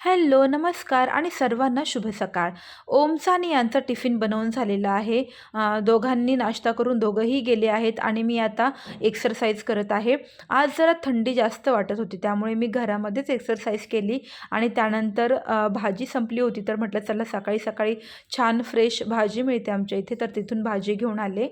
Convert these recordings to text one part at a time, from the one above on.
Hello नमस्कार आणि सर्वांना शुभ सकाळ. ओमचा आणि यांचा टिफिन बनवून झालेला आहे. दोघांनी नाश्ता करून दोघंही गेले आहेत आणि मी आता एक्सरसाइज करत आहे. आज जरा थंडी जास्त वाटत होती त्यामुळे मी घरामध्येच एक्सरसाइज केली आणि त्यानंतर भाजी संपली होती तर म्हटलं चला सकाळी सकाळी छान फ्रेश भाजी मिळते आमच्या इथे तर तिथून भाजी घेऊन आले.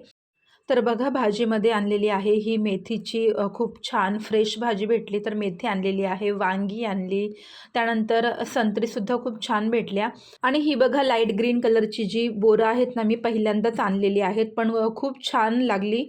तर बघा भाजीमध्ये आणलेली आहे ही मेथीची खूप छान फ्रेश भाजी भेटली तर मेथी आणलेली आहे वांगी आणली त्यानंतर संत्रीसुद्धा खूप छान भेटल्या. आणि ही बघा लाइट ग्रीन कलरची जी बोरं आहेत ना मी पहिल्यांदाच आणलेली आहेत पण खूप छान लागली.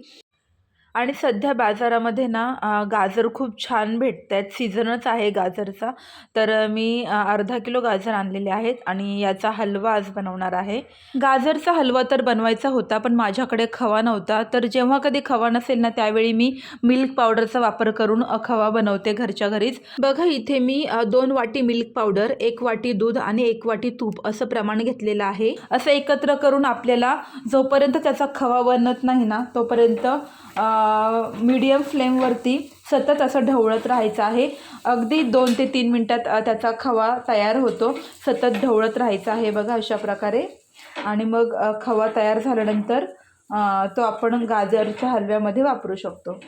आणि सध्या बाजारामध्ये ना गाजर खूप छान भेटत आहेत सीझनच आहे गाजरचा. तर मी अर्धा किलो गाजर आणलेले आहेत आणि याचा हलवा आज बनवणार आहे. गाजरचा हलवा तर बनवायचा होता पण माझ्याकडे खवा नव्हता. तर जेव्हा कधी खवा नसेल ना त्यावेळी मी मिल्क पावडरचा वापर करून खवा बनवते घरच्या घरीच. बघा इथे मी दोन वाटी मिल्क पावडर एक वाटी दूध आणि एक वाटी तूप असं प्रमाण घेतलेलं आहे. असं एकत्र करून आपल्याला जोपर्यंत त्याचा खवा बनत नाही ना तोपर्यंत मीडियम फ्लेमवरती सतत असं ढवळत राहायचं आहे. अगदी दोन ते तीन मिनटात त्याचा खवा तयार होतो. सतत ढवळत राहायचं आहे बघा अशा प्रकारे. आणि मग खवा तयार झाल्यानंतर तो आपण गाजरच्या हलव्यामध्ये वापरू शकतो.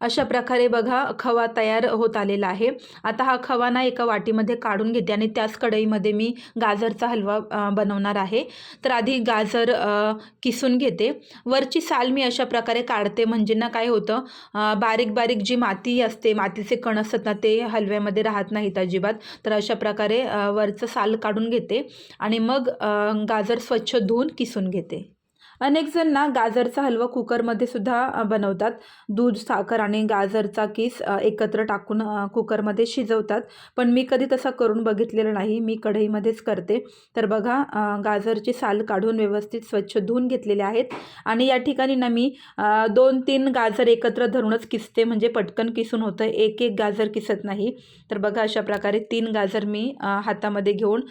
अशा प्रकारे बघा खवा तयार होत आलेला आहे. आता हा खवा ना एका वाटीमध्ये काढून घेते आणि त्याच कढईमध्ये मी गाजरचा हलवा बनवणार आहे. तर आधी गाजर किसून घेते. वरची साल मी अशा प्रकारे काढते. म्हणजे ना काय होतं बारीक बारीक जी माती असते मातीचे कण असतात ना ते हलव्यामध्ये राहत नाहीत अजिबात. तर अशा प्रकारे वरचं साल काढून घेते आणि मग गाजर स्वच्छ धुवून किसून घेते. अनेक जण ना गाजरचा हलवा कुकरमध्ये सुद्धा बनवतात. दूध साखर आणि गाजरचा किस एकत्र टाकून कुकरमध्ये शिजवतात. पण मी कधी तसा करून बघितलेलं नाही. मी कढईमध्येच करते. तर बघा गाजरची साल काढून व्यवस्थित स्वच्छ धुवून घेतलेले आहेत. आणि या ठिकाणी ना मी दोन तीन गाजर एकत्र धरूनच किसते. म्हणजे पटकन किसून होतं. एक एक गाजर किसत नाही. तर बघा अशा प्रकारे तीन गाजर मी हातामध्ये घेऊन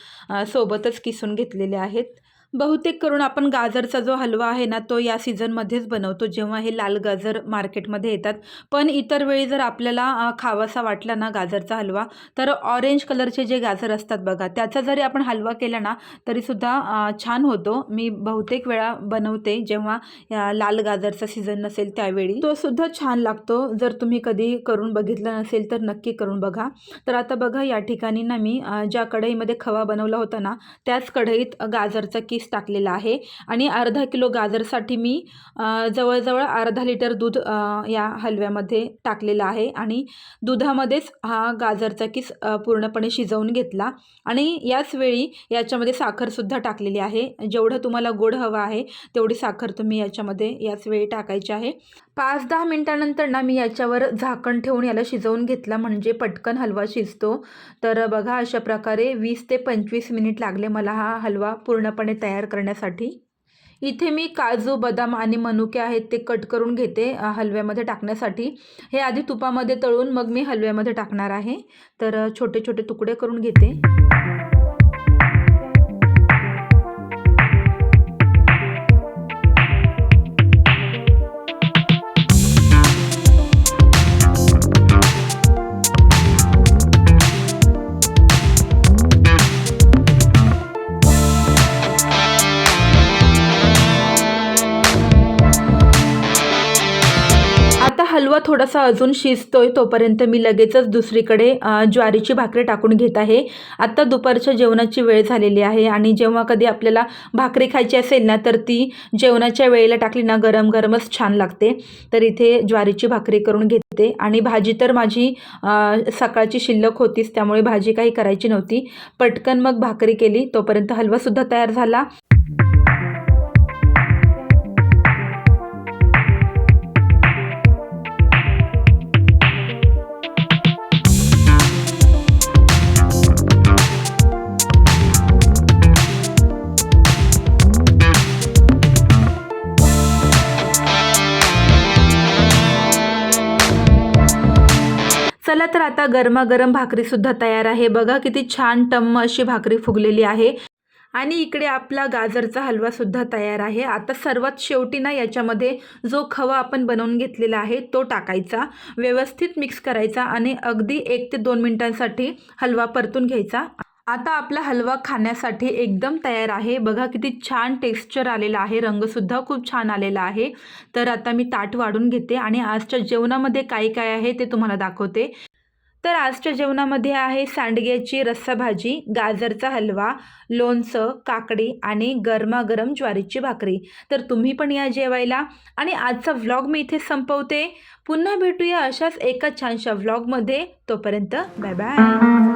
सोबतच किसून घेतलेले आहेत. बहुतेक करून आपण गाजरचा जो हलवा आहे ना तो या सीझनमध्येच बनवतो. जेव्हा हे लाल गाजर मार्केटमध्ये येतात. पण इतर वेळी जर आपल्याला खावासा वाटला ना गाजरचा हलवा तर ऑरेंज कलरचे जे गाजर असतात बघा त्याचा जरी आपण हलवा केला ना तरीसुद्धा छान होतो. मी बहुतेक वेळा बनवते जेव्हा लाल गाजरचा सीझन नसेल त्यावेळी. तो सुद्धा छान लागतो. जर तुम्ही कधी करून बघितला नसेल तर नक्की करून बघा. तर आता बघा या ठिकाणी ना मी ज्या कढईमध्ये खवा बनवला होता ना त्याच कढईत गाजरचा किस टाकलेला आहे. आणि अर्धा किलो गाजरसाठी मी जवळजवळ अर्धा लिटर दूध या हलव्यामध्ये टाकलेलं आहे. आणि दुधामध्येच हा गाजरचा किस पूर्णपणे शिजवून घेतला. आणि याच वेळी याच्यामध्ये साखरसुद्धा टाकलेली आहे. जेवढं तुम्हाला गोड हवं आहे तेवढी साखर तुम्ही याच्यामध्ये याच वेळी टाकायची आहे. पाच दहा मिनटानंतर ना मी याच्यावर झाकण ठेवून याला शिजवून घेतला. म्हणजे पटकन हलवा शिजतो. तर बघा अशा प्रकारे वीस ते पंचवीस मिनिट लागले मला हा हलवा पूर्णपणे तयार तयार करण्यासाठी. इथे मी काजू बदाम आणि मनुके आहेत ते कट करून घेते हलव्यामध्ये टाकण्यासाठी. हे आधी तुपामध्ये तळून मग मी हलव्यामध्ये टाकणार आहे. तर छोटे छोटे तुकडे करून घेते. हलवा थोडासा अजून शिजतोय तोपर्यंत मी लगेचच दुसरीकडे ज्वारीची भाकरी टाकून घेत आहे. आत्ता दुपारच्या जेवणाची वेळ झालेली आहे आणि जेव्हा कधी आपल्याला भाकरी खायची असेल ना तर ती जेवणाच्या वेळेला टाकली ना गरम गरमच छान लागते. तर इथे ज्वारीची भाकरी करून घेते आणि भाजी तर माझी सकाळची शिल्लक होतीच त्यामुळे भाजी काही करायची नव्हती. पटकन मग भाकरी केली तोपर्यंत हलवासुद्धा तयार झाला. चला तर आता गरमागरम भाकरीसुद्धा तयार आहे. बघा किती छान टम्म अशी भाकरी फुगलेली आहे. आणि इकडे आपला गाजरचा हलवासुद्धा तयार आहे. आता सर्वात शेवटी ना याच्यामध्ये जो खवा आपण बनवून घेतलेला आहे तो टाकायचा व्यवस्थित मिक्स करायचा आणि अगदी एक ते दोन मिनटांसाठी हलवा परतून घ्यायचा. आता आपला हलवा खाण्यासाठी एकदम तयार आहे. बघा किती छान टेक्स्चर आलेला आहे. रंगसुद्धा खूप छान आलेला आहे. तर आता मी ताट वाढून घेते आणि आजच्या जेवणामध्ये काय काय आहे ते तुम्हाला दाखवते. तर आजच्या जेवणामध्ये आहे सांडग्याची रस्साभाजी गाजरचा हलवा लोणचं काकडी आणि गरमागरम ज्वारीची भाकरी. तर तुम्ही पण या जेवायला. आणि आजचा व्लॉग मी इथे संपवते. पुन्हा भेटूया अशाच एका छानशा व्लॉगमध्ये तोपर्यंत बाय बाय